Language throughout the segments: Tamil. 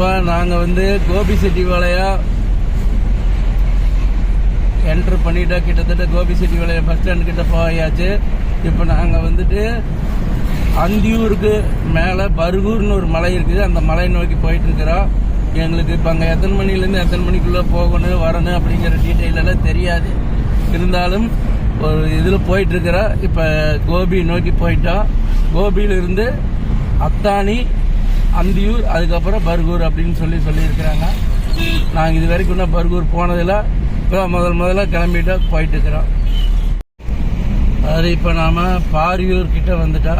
இப்போ நாங்கள் வந்து கோபி செட்டி வாழையா என்ட்ரு பண்ணிட்டோம் கிட்டத்தட்ட கோபி செட்டி வாழையா பஸ் ஸ்டாண்ட் கிட்ட போயாச்சு இப்போ நாங்கள் வந்துட்டு அந்தியூருக்கு மேலே பர்கூர்னு ஒரு மலை இருக்குது. அந்த மலை நோக்கி போயிட்டு இருக்கிறோம். எங்களுக்கு இப்போ அங்கே எத்தனை மணிலேருந்து எத்தனை மணிக்குள்ளே போகணும் வரணும் அப்படிங்கிற டீட்டெயில் எல்லாம் தெரியாது. இருந்தாலும் ஒரு இதில் போயிட்டுருக்கிறோம் இப்போ கோபி நோக்கி போயிட்டோம். கோபியிலிருந்து அத்தானி அந்தியூர் அதுக்கப்புறம் பர்கூர் அப்படின்னு சொல்லி சொல்லியிருக்கிறாங்க. நாங்கள் இது வரைக்கும் இன்னும் பர்கூர் போனதில் இப்போ முதல் முதல்ல கிளம்பிட்டு போயிட்டு இருக்கிறோம். அது இப்போ நாம் பாரியூர் கிட்ட வந்துட்டா.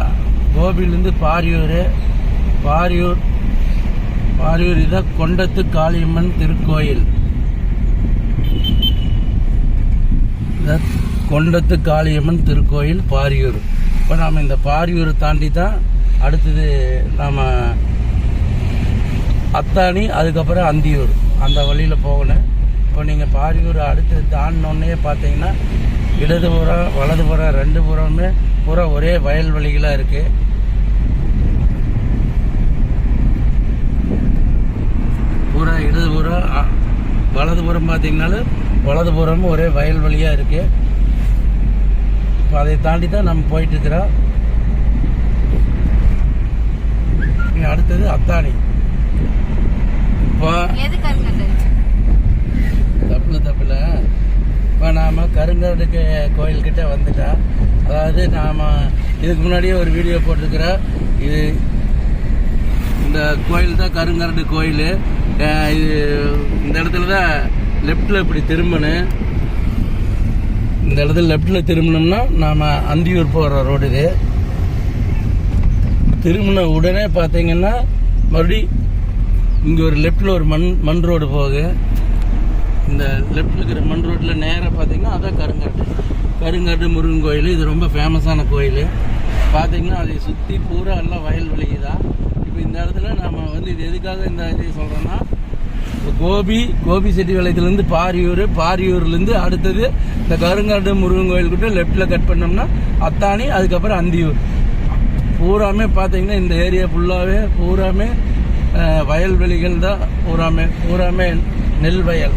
கோபிலேருந்து பாரியூர். பாரியூர் பாரியூர் இதான் கொண்டத்து காளியம்மன் திருக்கோயில். கொண்டத்து காளியம்மன் திருக்கோயில் பாரியூர். இப்போ நாம் இந்த பாரியூரை தாண்டி தான் அடுத்தது நாம் அத்தானி அதுக்கப்புறம் அந்தியூர். அந்த வழியில் போகணும் இப்போ நீங்கள் பாரியூர் அடுத்து தாண்டினோடனே பார்த்தீங்கன்னா இடதுபுறம் வலதுபுறம் ரெண்டு புறமே பூரா ஒரே வயல்வெளிகளாக இருக்குது பூரா இடதுபுறம் அ, வலதுபுறம் பார்த்தீங்கன்னாலும் வலதுபுறமும் ஒரே வயல்வெளியாக இருக்குது இப்போ அதை தாண்டி தான் நம்ம போயிட்டுருக்குறோம் அடுத்தது அத்தானி. இப்போ தப்புல தப்புல. இப்போ நாம் கருங்கடுக்கு கோயில்கிட்ட வந்துட்டோம் அதாவது நாம் இதுக்கு முன்னாடியே ஒரு வீடியோ போட்டிருக்கிறோம் இது இந்த கோயில் தான் கருங்கரடு கோயில். இது இந்த இடத்துல தான் லெஃப்டில் இப்படி திரும்பணும் இந்த இடத்துல லெஃப்டில் திரும்பினோம்னா நாம் அந்தியூர் போகிற ரோடு இது. திரும்பின உடனே பார்த்தீங்கன்னா மறுபடி இங்கே ஒரு லெஃப்டில் ஒரு மண் மண் ரோடு போகுது. இந்த லெஃப்டில் இருக்கிற மண் ரோட்டில் நேராக பார்த்தீங்கன்னா அதான் கருங்காட்டு கருங்காட்டு முருகன் கோயில் இது ரொம்ப ஃபேமஸான கோயில். பார்த்தீங்கன்னா அதை சுற்றி பூரா எல்லாம் வயல் தான் இப்போ இந்த இடத்துல நம்ம வந்து இது எதுக்காக இந்த இதை சொல்கிறோன்னா கோபி கோபி செட்டிபாளையத்துலேருந்து பாரியூர் பாரியூர்லேருந்து அடுத்தது இந்த கருங்காட்டு முருகன் கோயில் கிட்ட லெஃப்டில் கட் பண்ணோம்னா அத்தானி அதுக்கப்புறம் அந்தியூர். பூராமே பார்த்தீங்கன்னா இந்த ஏரியா ஃபுல்லாகவே பூராமே வயல்வெளிகள் தான் பூராமே பூராமே நெல் வயல்.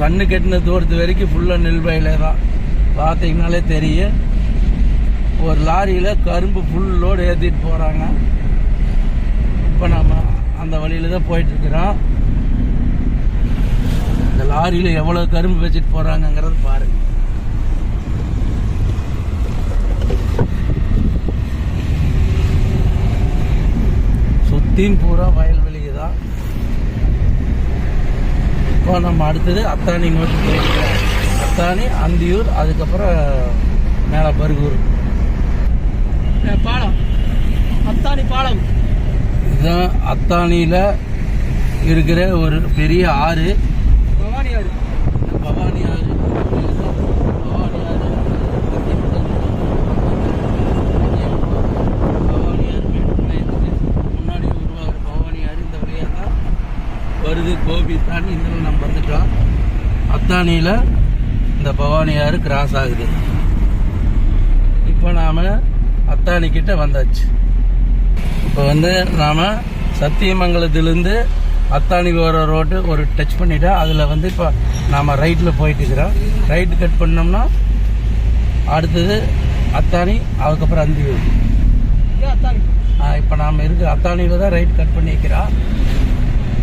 கண்ணு கெட்டின தூரத்து வரைக்கும் ஃபுல்லாக நெல் வயலே தான். பார்த்தீங்கனாலே தெரியும். ஒரு லாரியில் கரும்பு ஃபுல் லோடு ஏற்றிட்டு போகிறாங்க இப்போ நம்ம அந்த வழியில் தான் போயிட்டுருக்குறோம். இந்த லாரியில் எவ்வளோ கரும்பு வச்சுட்டு போகிறாங்கங்கிறது பாருங்கள் சுத்தியும் பூரா வயல்வெளி தான். இப்போ நம்ம அடுத்தது அத்தானி நோக்கி போயிருக்கோம் அத்தானி அந்தியூர் அதுக்கப்புறம் மேலே பருகூர். பாலம். அத்தானி பாலம். இதுதான் அத்தானியில் இருக்கிற ஒரு பெரிய ஆறு. பவானி ஆறு. பவானி ஆறு இதுதான் பவானி ஆறு பவானி ஆறு மேட்டுப்பாளையத்துக்கு முன்னாடி உருவாகிற பவானி ஆறு இந்த வழியாக தான் வருது கோபி தாண்டி இந்த நம்ம வந்துட்டோம் அத்தானியில் இந்த பவானி ஆறு கிராஸ் ஆகுது. இப்போ நாம் அத்தானி கிட்ட வந்தாச்சு. இப்போ வந்து நாம் சத்தியமங்கலத்திலேருந்து அத்தானி போகிற ரோட்டு ஒரு டச் பண்ணிட்டா அதில் வந்து இப்போ நாம் ரைட்டில் போயிட்டு இருக்கிறோம். ரைட்டு கட் பண்ணோம்னா அடுத்தது அத்தானி அதுக்கப்புறம் அந்தியூர். இப்போ நாம் இருக்க. அத்தானியில் தான் ரைட் கட் பண்ணிக்கிறோம்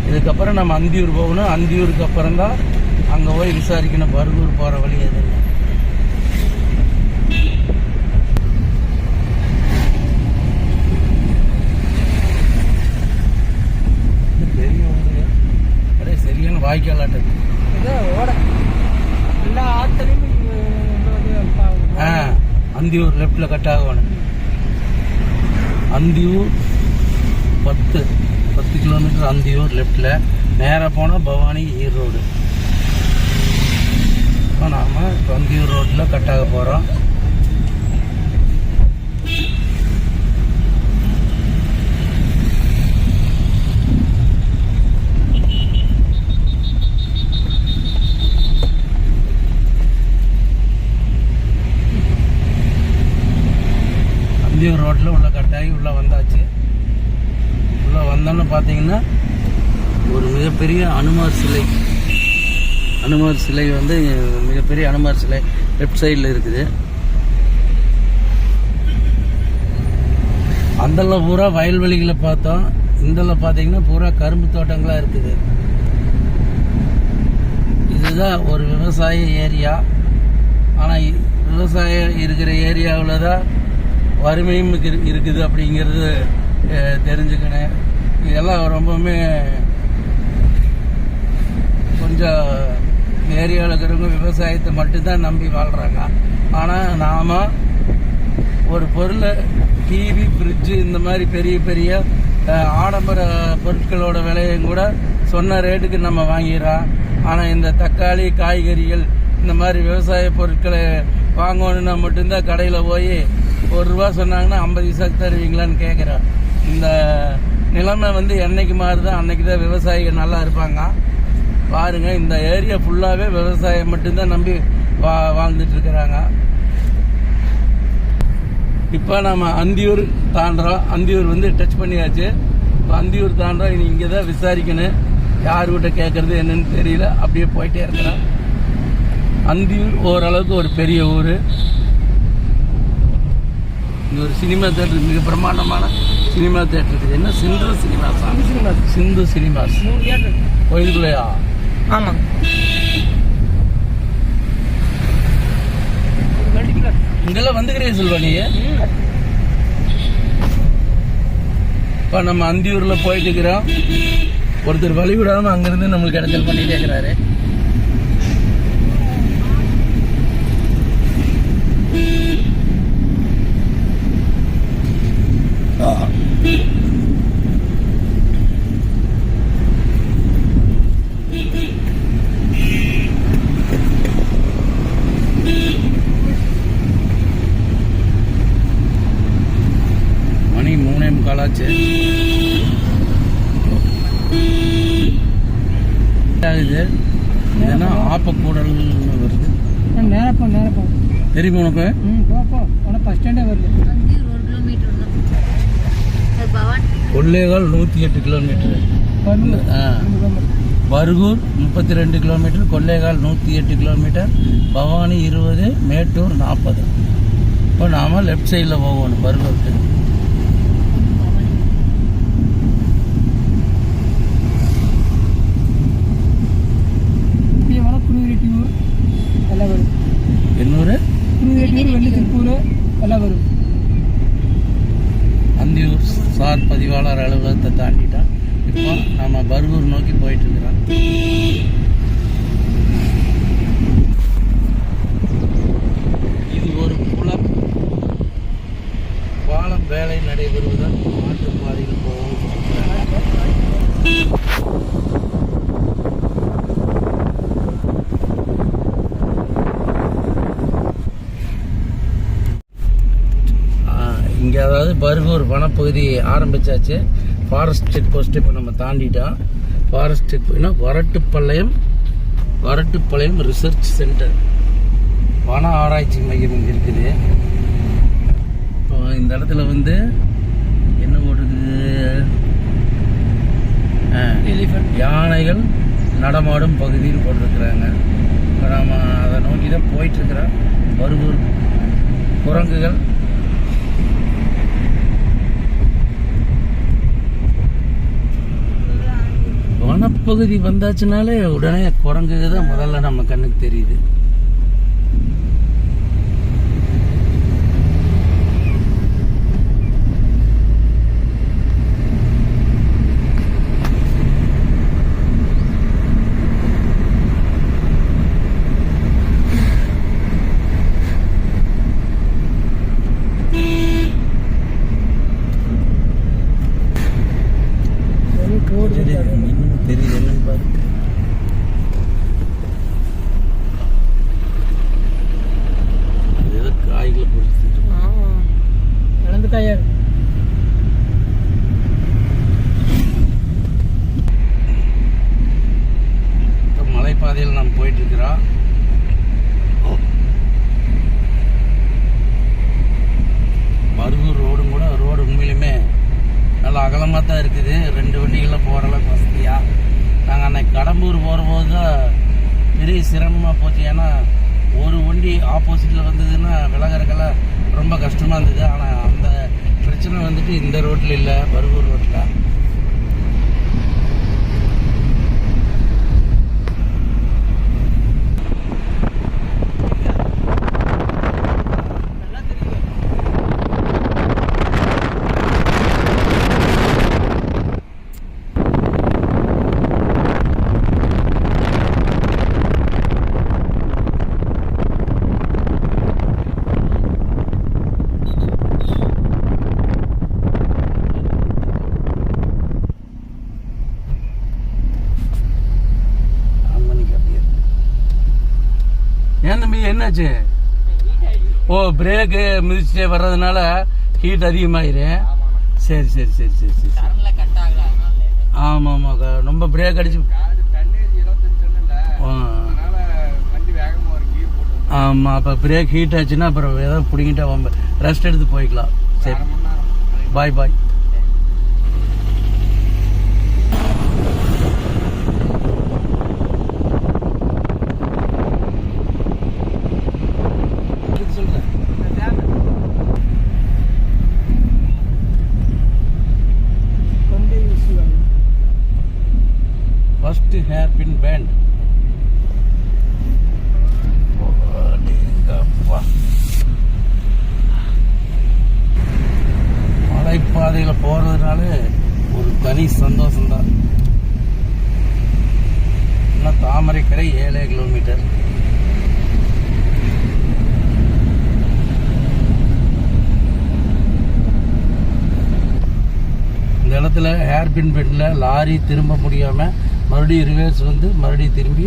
இதுக்கப்புறம் நம்ம அந்தியூர் போகணும். அந்தியூருக்கு அப்புறம் தான் அங்கே போய் விசாரிக்கணும். பர்கூர் போகிற வழி அப்படியே சரியான ஆ அந்தியூர் லெஃப்டில் கட் ஆகணும் அந்தியூர் பத்து பத்து கிலோமீட்டர் அந்தியூர் லெஃப்டில் நேராக போனால் பவானி ஈரோடு இப்போ நாம் இப்போ அந்தியூர் ரோட்டில் கட்டாக போகிறோம் அந்தியூர் ரோட்டில் உள்ள கட்டாகி உள்ளே வந்தாச்சு. வந்தோம்னு பார்த்தீங்கன்னா ஒரு மிகப்பெரிய அனுமார் சிலை. அனுமார் சிலை வந்து மிகப்பெரிய அனுமார் சிலை லெஃப்ட் சைடில் இருக்குது. அந்தல பூரா வயல்வெளிகளை பார்த்தோம் இந்தல பார்த்தீங்கன்னா பூரா கரும்பு தோட்டங்களாக இருக்குது. இதுதான் ஒரு விவசாய ஏரியா. ஆனால் விவசாயம் இருக்கிற ஏரியாவில் தான் வறுமையும் இருக்குது அப்படிங்கிறது அஹ், தெரிஞ்சுக்கினேன் இதெல்லாம் ரொம்பவுமே கொஞ்சம் ஏரியாவில் இருக்கிறவங்க விவசாயத்தை மட்டும்தான் நம்பி வாழ்கிறாங்க ஆனால் நாம் ஒரு பொருளை டிவி ஃப்ரிட்ஜு இந்த மாதிரி பெரிய பெரிய ஆடம்பர பொருட்களோட விலையும் கூட சொன்ன ரேட்டுக்கு நம்ம வாங்கிடுறோம். ஆனால் இந்த தக்காளி காய்கறிகள் இந்த மாதிரி விவசாய பொருட்களை வாங்கணும்னா மட்டும்தான் கடையில் போய் ஒரு ரூபா சொன்னாங்கன்னா ஐம்பது பைசாக்கு தருவீங்களான்னு கேட்குறேன் இந்த நிலைமை வந்து என்னைக்கு மாறுதோ அன்னைக்கு தான் விவசாயிகள் நல்லா இருப்பாங்க. பாருங்க இந்த ஏரியா ஃபுல்லாகவே விவசாயம் மட்டும்தான் நம்பி வா வாழ்ந்துட்டு இருக்கிறாங்க. இப்போ நம்ம அந்தியூர் தாண்டுறோம். அந்தியூர் வந்து டச் பண்ணியாச்சு. இப்போ அந்தியூர் தாண்டுறோம். இனி இங்கே தான் விசாரிக்கணும். யாருக்கிட்ட கேட்கறது என்னன்னு தெரியல. அப்படியே போயிட்டே இருக்கிறேன் அந்தியூர் ஓரளவுக்கு ஒரு பெரிய ஊர். இங்கே ஒரு சினிமா தேட்டர் மிக பிரமாண்டமான சினிமா தேட்டர் இருக்குது. என்ன? சிந்து சினிமாஸா? சினிமா. சிந்து சினிமாஸ். கோயிலுக்குள்ளையா? மல்டிபிளர் இங்கெல்லாம் வந்துக்கிறீங்க செல்வா நீ? இப்போ நம்ம அந்தியூரில் போயிட்டு இருக்கிறோம். ஒருத்தர் வழி விடாம அங்கிருந்து நம்மளுக்கு இடைஞ்சல் பண்ணிட்டே இருக்கிறாரு மணி மூணே முக்காலாச்சு. இது இதுனா ஆப்பக்கூடல்னு வருது. தெரியுமா உனக்கு? ம் போ போ. ஆனால் பஸ் ஸ்டாண்டே வருது. கொள்ளைகால் நூற்றி எட்டு கிலோமீட்டர் ஆ. பர்கூர் முப்பத்தி ரெண்டு கிலோமீட்டர் கொள்ளைகால் நூற்றி எட்டு கிலோமீட்டர் பவானி இருபது மேட்டூர் நாற்பது இப்போ நாம் லெஃப்ட் சைடில் போகணும் பர்கூருக்கு இப்படியே வேணால் குருவிரெட்டியூர் எல்லாம் வரும் எண்ணூறு குருவிரெட்டியூர் வெள்ளி திருப்பூர் எல்லாம் வரும் அந்தியூர் சார் பதிவாளர் அலுவலகத்தை தாண்டிட்டோம் இப்போ நம்ம பர்கூர் நோக்கி போயிட்டு இருக்கிறோம் இது ஒரு குளம் பாலம் வேலை நடைபெறுவதால் மாற்றுப்பாதையில் போகவும் இங்கே அதாவது பர்கூர் வனப்பகுதி ஆரம்பிச்சாச்சு. ஃபாரஸ்ட் செக் போஸ்ட் இப்போ நம்ம தாண்டிட்டோம் ஃபாரஸ்ட் செக் போயினா வரட்டுப்பாளையம் வரட்டுப்பாளையம் ரிசர்ச் சென்டர் வன ஆராய்ச்சி மையம் இங்கே இருக்குது. இப்போ இந்த இடத்துல வந்து என்ன ஓடுது ஆ, யானைகள் நடமாடும் பகுதின்னு போட்டிருக்கிறாங்க. இப்போ நாம் அதை நோக்கி தான் போயிட்டுருக்கிறோம் பருகூர் குரங்குகள் பகுதி வந்தாச்சுனாலே உடனே குரங்கு தான் முதல்ல நம்ம கண்ணுக்கு தெரியுது சரி, இன்னும் தெரியுது என்னன்னு பாரு அது ஏதோ காய்கள் பிடிச்சிட்டு இழந்து காயாரு இப்போ மலைப்பாதையில் நாம் போயிட்டு இருக்கிறோம் பருகூர் தான் இருக்குது. ரெண்டு வண்டிகளில் போகிற அளவுக்கு வசதியாக நாங்கள் அன்னைக்கு கடம்பூர் போகிறபோது தான் பெரிய சிரமமாக போச்சு. ஏன்னா ஒரு வண்டி ஆப்போசிட்டில் வந்ததுன்னா விலகறக்கெல்லாம் ரொம்ப கஷ்டமாக இருந்தது. ஆனால் அந்த பிரச்சனை வந்துட்டு இந்த ரோட்டில் இல்லை பருகூர் ரோட்டில் ஏன் தம்பி என்னாச்சு? ஓ பிரேக்கு மிதிச்சுட்டே வர்றதுனால ஹீட் அதிகமாயிரும் சரி சரி சரி சரி சரி ஆமாம் ஆமாம் ரொம்ப பிரேக் அடிச்சு. ஆமாம் அப்போ பிரேக் ஹீட் ஆச்சுன்னா அப்புறம் ஏதாவது பிடிங்கிட்டா ரெஸ்ட் எடுத்து போய்க்கலாம். சரி. பாய் பாய் கொண்டே யூஸ் ஃபர்ஸ்ட் band. பின் பேண்ட் மலைப்பாதையில் போகிறதுனால ஒரு தனி சந்தோஷம்தான் இன்னும் தாமரைக்கரை ஏழே கிலோமீட்டர் இந்த இடத்துல ஹேர்பின் பெட்டில் லாரி திரும்ப முடியாமல் மறுபடியும் ரிவர்ஸ் வந்து மறுபடியும் திரும்பி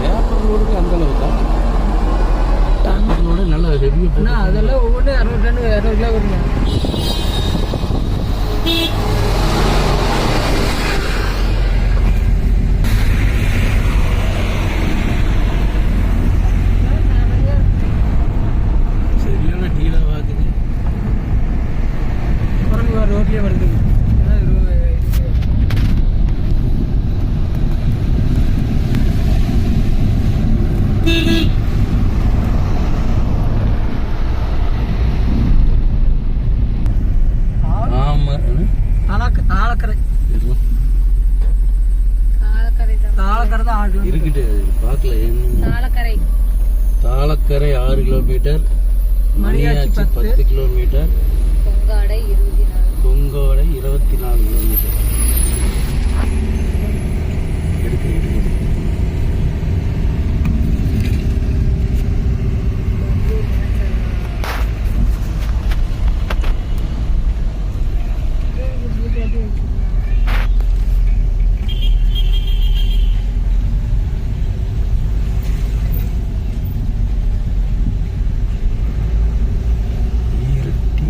பேப்பர் ரோடுக்கு அந்த அளவுக்கு டாங்கர் ரோடு நல்ல ரெவியூ அண்ணா அதெல்லாம் ஒவ்வொன்றும் அறுபது டன் இரநூறு கிலோ வருங்க சரியான டீலாக வாக்குது குரங்கு வர ரோட்லேயே வருது ஏன்னா இது இது- ஆமாம் தாளக்க தாளக்கரை தாளக்கரை தான் தாளக்கரை தான். ஆடு இருக்கட்டு பார்க்கல. தாளக்கரை. தாளக்கரை ஆறு கிலோமீட்டர் மணியாச்சி பத்து. கிலோமீட்டர் பொங்காடை இருபத்தி தொங்கோடை இருபத்தி நாலு கிலோமீட்டர் இருக்கு எடுக்க ஈரட்டி.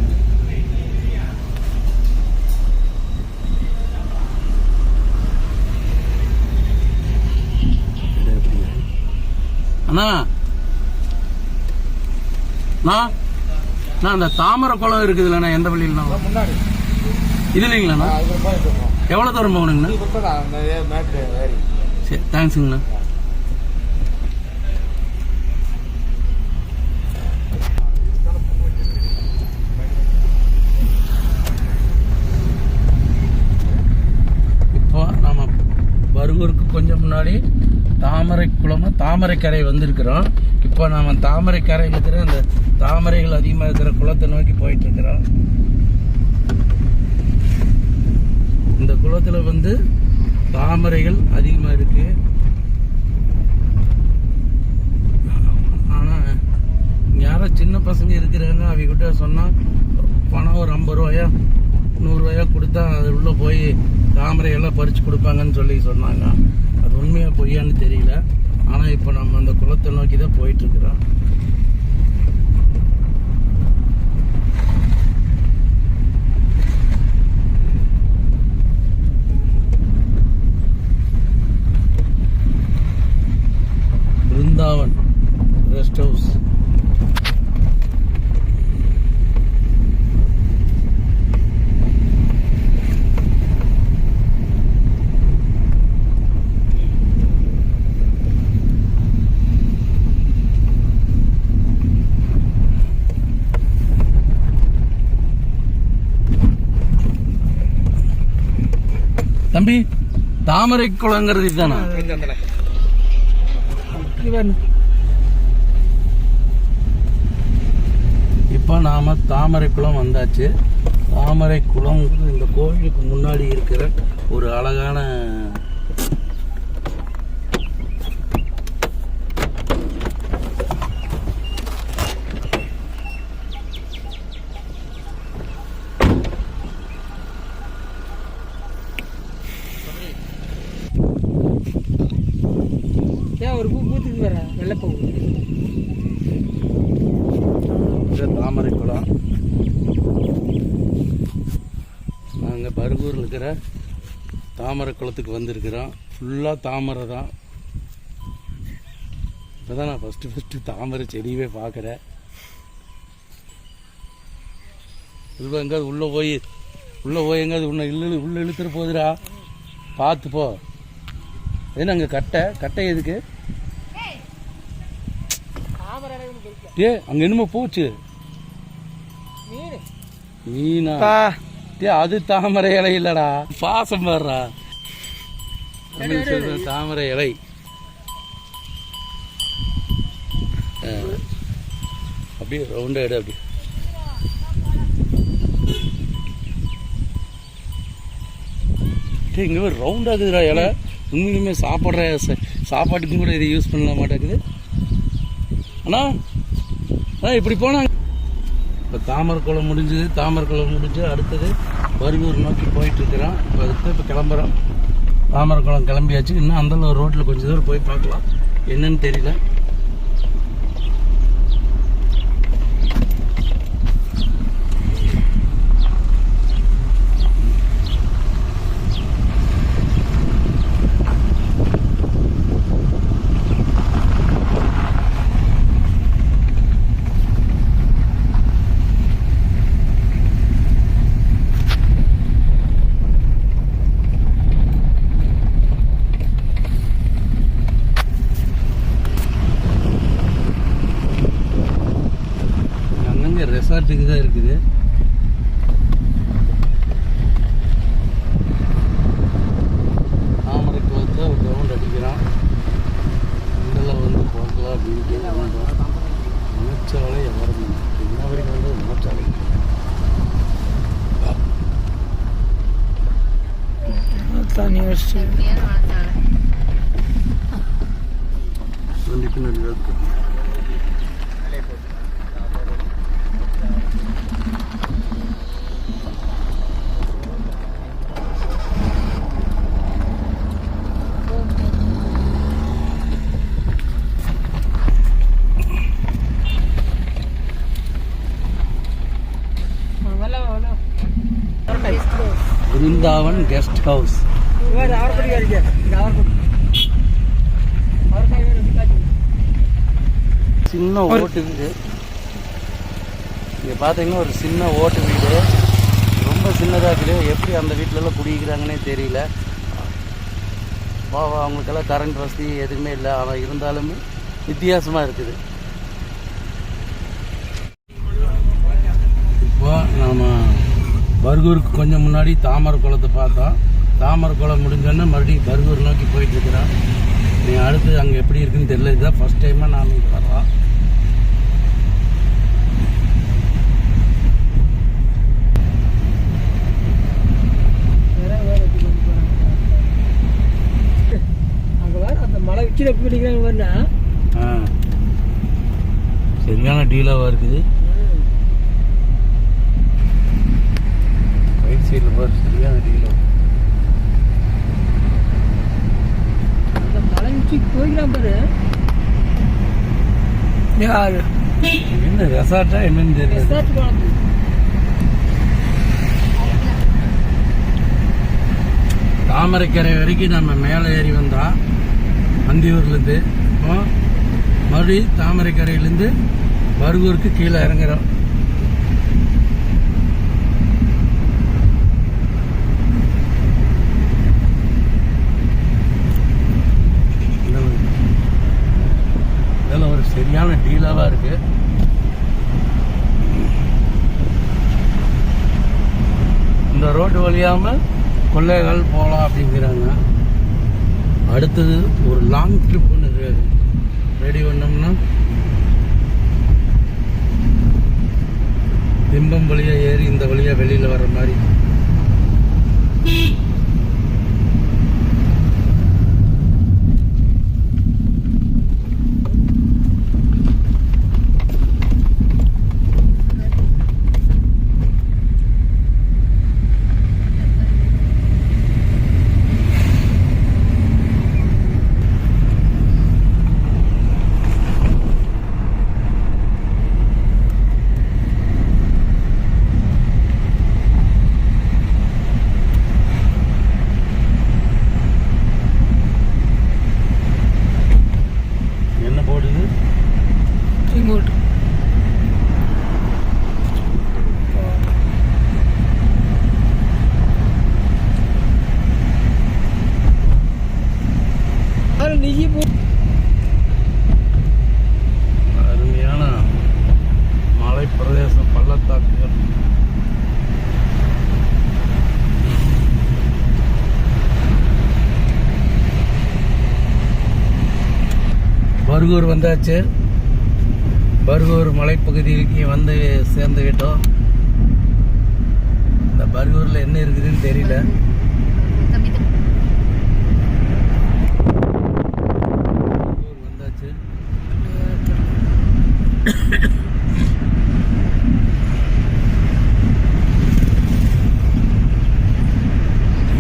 எடு அப்படியே. அண்ணா. அண்ணா அண்ணா அந்த தாமரை குளம் இருக்குதுல்லண்ணா எந்த வழியிலண்ணா முன்னாடி. இது இல்லைங்களாண்ணா எவ்வளோ தூரம் போகணுங்கண்ணா? சரி தேங்க்ஸுங்கண்ணா. இப்போ நம்ம பருகூருக்கு கொஞ்சம் முன்னாடி தாமரை குளமும் தாமரைக்கரை வந்திருக்கிறோம். இப்போ நாம் தாமரைக்கரை இருக்கிற அந்த தாமரைகள் அதிகமாக இருக்கிற குளத்தை நோக்கி போயிட்டுருக்கிறோம். இந்த குளத்தில் வந்து தாமரைகள் அதிகமாக இருக்குது ஆனால் யாரோ சின்ன பசங்க இருக்கிறாங்க. அவங்ககிட்ட சொன்னால் பணம் ஒரு ஐம்பது ரூபாயா நூறுரூவாயா கொடுத்தா அது உள்ளே போய் தாமரை எல்லாம் பறித்து கொடுப்பாங்கன்னு சொல்லி சொன்னாங்க. அது உண்மையாக பொய்யான்னு தெரியல. ஆனால் இப்போ நம்ம அந்த குளத்தை நோக்கி தான் போயிட்டுருக்குறோம் தம்பி தாமரை குளங்கிறது இதுதானா? இப்போ நாம தாமரை குளம் வந்தாச்சு. தாமரை குளம் இந்த கோயிலுக்கு முன்னாடி இருக்கிற ஒரு அழகான ஏன் ஒரு பூ பூத்துக்கு வர வெள்ளைப்பூ இது தாமரை குளம் நாங்கள் பருகூரில் இருக்கிற தாமரை குளத்துக்கு வந்திருக்கிறோம் ஃபுல்லாக தாமரை தான். இப்போ தான் நான் ஃபஸ்ட்டு ஃபஸ்ட்டு தாமரை செடியவே பார்க்குறேன். இது எங்கேயாவது உள்ளே போய் உள்ளே போய் எங்கேயாவது உன்னை இழு உள்ளே இழுத்துற போகுதுடா பார்த்து போ. ஏன்னா அங்கே கட்டை? கட்டை எதுக்கு? ஏ அங்கே என்னமோ போச்சு. மீன். டே அது தாமரை இலை இல்லடா பாசம் வர்றா. தமிழ் தாமரை இலை. அப்படியே ரவுண்டா எடு அப்படி இங்கே ஒரு ரவுண்டாக இருக்குதுடா இலை. உண்மையுமே சாப்பிட்ற சாப்பாட்டுக்கும் கூட இதை யூஸ் பண்ண மாட்டேங்குது. அண்ணா அண்ணா இப்படி போனா இப்போ தாமரை குளம் முடிஞ்சது தாமரை குளம் முடிஞ்சு அடுத்தது பருகூர் நோக்கி போயிட்டு இருக்கிறோம் இப்போ அதுக்கு இப்போ கிளம்புறோம் தாமரை குளம் கிளம்பியாச்சு. இன்னும் அந்த ரோட்டில் கொஞ்சம் தூரம் போய் பார்க்கலாம். என்னன்னு தெரியல. tanıyorsun? Vrindavan guest house. இருக்கு சின்ன ஓட்டு வீடு. இங்கே பார்த்தீங்கன்னா ஒரு சின்ன ஓட்டு வீடு. ரொம்ப சின்னதாக இருக்குது. எப்படி அந்த வீட்டிலலாம் குடிக்கிறாங்கன்னே தெரியல. வா வா அவங்களுக்கெல்லாம் கரண்ட் வசதி எதுவுமே இல்லை. ஆனால் இருந்தாலுமே வித்தியாசமாக இருக்குது. இப்போ நாம் பர்கூருக்கு கொஞ்சம் முன்னாடி தாமரை குளத்தை பார்த்தோம். தாமரை குளம் முடிஞ்சோன்னே மறுபடியும் பர்கூர் நோக்கி போயிட்டு இருக்கிறோம் நீ அடுத்து அங்கே எப்படி இருக்குன்னு தெரியல. இதுதான் ஃபர்ஸ்ட் டைமாக நாம் இங்கே வர்றோம் மலை உச்சியில எப்படி பிடிக்கிறாங்க வரனா ஆ. சரியான டீலாவாக இருக்குது. ரைட் சைடில் பாரு சரியான டீலோ அந்த போய்க்கிறான் பாரு. யாரு? என்ன ரெசார்ட்டா என்னன்னு தெரியல. ரெசார்ட் போனது. தாமரைக்கரை வரைக்கும் நம்ம மேலே ஏறி வந்தோம் அந்தியூர்லேருந்து இப்போ மறுபடியும் தாமரைக்கரையிலேருந்து பருகூருக்கு கீழே இறங்குறோம் இதில் ஒரு சரியான டீலாவாக இருக்கு. இந்த ரோடு வழியாமல் கொள்ளைகள் போகலாம் அப்படிங்கிறாங்க. அடுத்தது ஒரு லாங் ட்ரிப் ஒன்று ரெடி பண்ணோம்னா திம்பம் வழியா ஏறி இந்த வழியா வெளியில வர்ற மாதிரி. பருகூர் வந்தாச்சு. பருகூர் மலைப்பகுதிக்கு வந்து சேர்ந்து விட்டோம் இந்த பருகூரில் என்ன இருக்குதுன்னு தெரியல. வந்தாச்சு.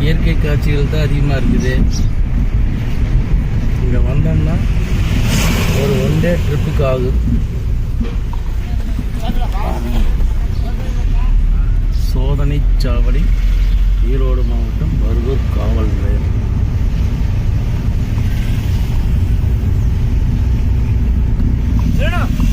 இயற்கை காட்சிகள் தான் அதிகமாக இருக்குது. இங்கே வந்தோம்னா ஒரு ஒன் டே ட்ரிப்புக்கு ஆகும் சோதனை சாவடி ஈரோடு மாவட்டம் பர்கூர் காவல் நிலையம் Yeah.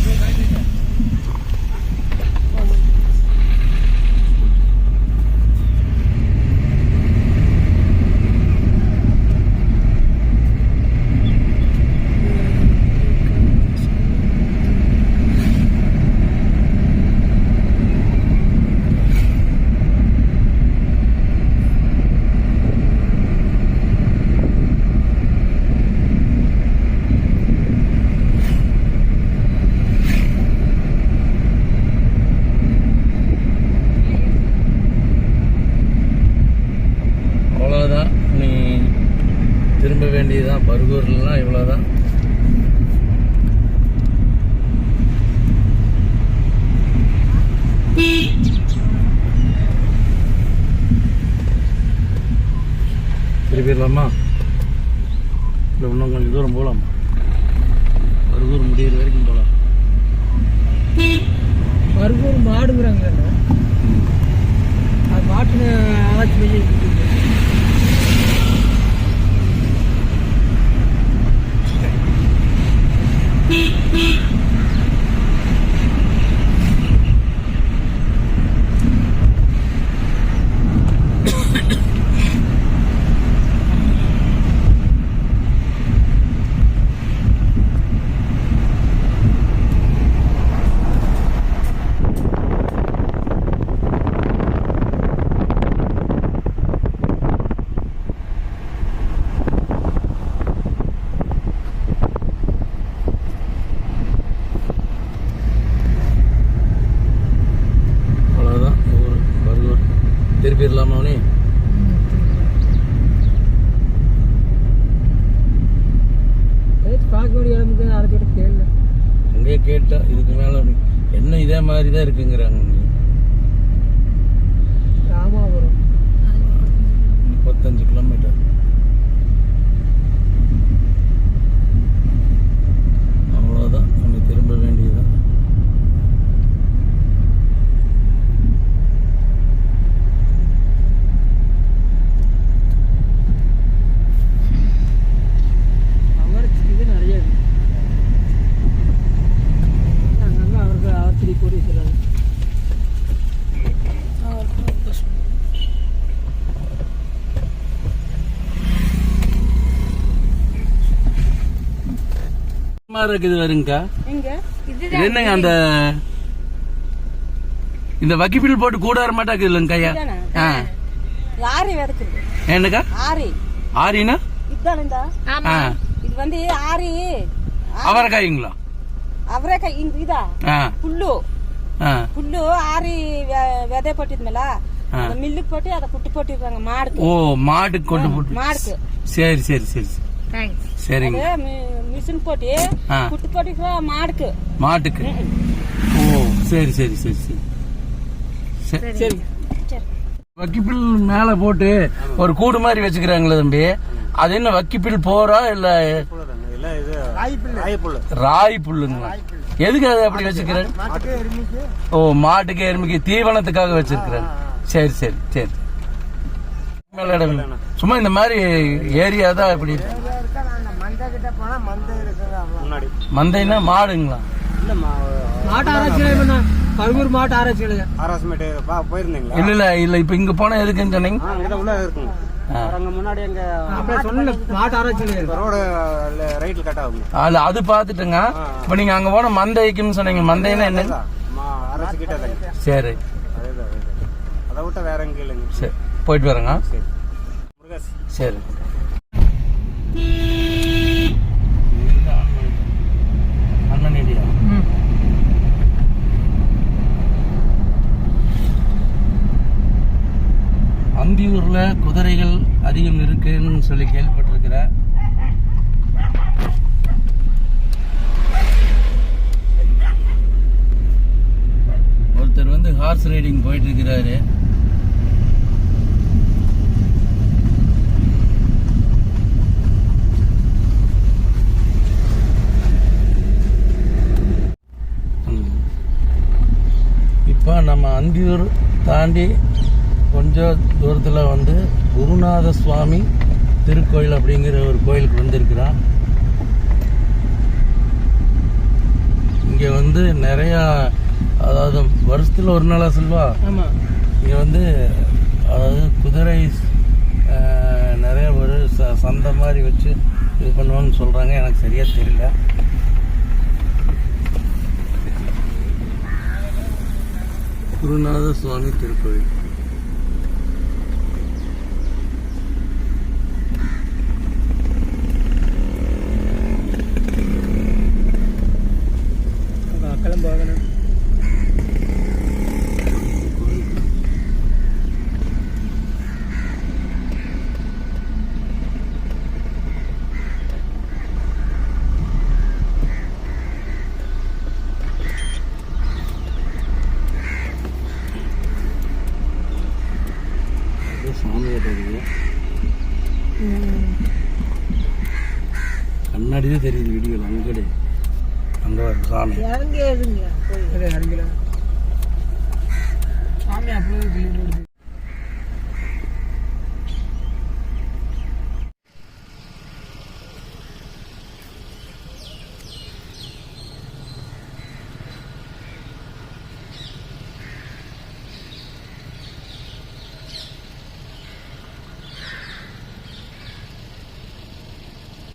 அங்கேயே இதுக்கு மேலே என்ன இதே மாதிரி தான் இருக்குங்கிறாங்க ராமாபுரம் முப்பத்தஞ்சு கிலோமீட்டர் அவ்வளோதான் நம்ம திரும்ப வேண்டியதுதான் அவர் இது நிறைய இருக்கு அங்கங்கே அவருக்கு ஆத்திரி கோடீஸ்வரர் மாதிரி இருக்குது வருங்கக்கா என்னங்க அந்த இந்த வக்கிப்பில் போட்டு கூடார மாட்டாக்குது இல்லைங்க கையா? ஆ. லாரி வதக்குது என்னக்கா? ஆரி. ஆரினா? ஆமா. இது வந்து ஆரி. அவரைக்காய்ங்களா? அவரேக்காய் இந்த இதா? புல்லு. புல்லு ஆரி வெ- விதை போட்டிருந்தல மில்லுக்கு போட்டு அதை குட்டு போட்டிருக்காங்க மாடுக்கு. ஓ மாட்டுக்கு கொண்டு போட்டு மாடுக்கு. சரி சரி சரி சரிங்க. மிஷின் போட்டு. குட்டு போட்டு மாடுக்கு. மாட்டுக்கு. ஓ சரி சரி சரி சரி. சரி. சரி. வக்கிப்பில் மேல போட்டு ஒரு கூடு மாதிரி வச்சுக்கிறாங்களே தம்பி. அது என்ன வக்கிப்பில் போறா இல்ல இல்ல இது ராயப்புல் ராய் புல்லுங்களா? எதுக்கு அது அப்படி எருமைக்கு ஓ மாட்டுக்கு எருமைக்கு தீவனத்துக்காக வச்சிருக்கிறாங்க சரி சரி சரி. மேல இடம் இல்லை. சும்மா இந்த மாதிரி ஏரியா தான் இப்படி இருக்கா நான் மந்தை கிட்ட போனா மந்தை இருக்குங்க அவ்வளோ முன்னாடி. மந்தைன்னா மாடுங்களா? இல்ல மாட்டு ஆராய்ச்சி பருகூர் மாட்டு ஆராய்ச்சி ஹாராஸ்மெண்ட் போயிருந்தீங்களா? இல்ல இல்ல இல்ல இப்ப இங்க போனா எதுக்குன்னு சொன்னீங்க? உள்ள இருக்குங்க. முன்னாடி எங்க அப்படியே சொன்ன மாட்டு ஆராய்ச்சி ரோடு ரைட்ல கட் ஆகும் அதுல அது பாத்துட்டுங்க இப்ப நீங்க அங்க போன மந்தைக்குன்னு சொன்னீங்க. மந்தைன்னா என்ன அரைச்சு கிட்ட சரி. அதை விட்டா வேற எங்க இல்லைங்க. சரி போயிட்டு வரேங்க. சரி. அம்பியூரில் குதிரைகள் அதிகம் இருக்குன்னு சொல்லி கேள்விப்பட்டிருக்கிறேன் ஒருத்தர் வந்து ஹார்ஸ் ரைடிங் போயிட்டு இருக்கிறாரு இப்போ நம்ம அந்தியூர் தாண்டி கொஞ்சம் தூரத்தில் வந்து குருநாத சுவாமி திருக்கோயில் அப்படிங்கிற ஒரு கோயிலுக்கு வந்திருக்கிறோம் இங்கே வந்து நிறையா அதாவது வருஷத்தில் ஒரு நாளா செல்வா? இங்கே வந்து அதாவது குதிரை நிறைய ஒரு ச சந்தை மாதிரி வச்சு இது பண்ணுவாங்கன்னு சொல்கிறாங்க எனக்கு சரியாக தெரியல. குருநாத சுவாமி திருக்கோயில்.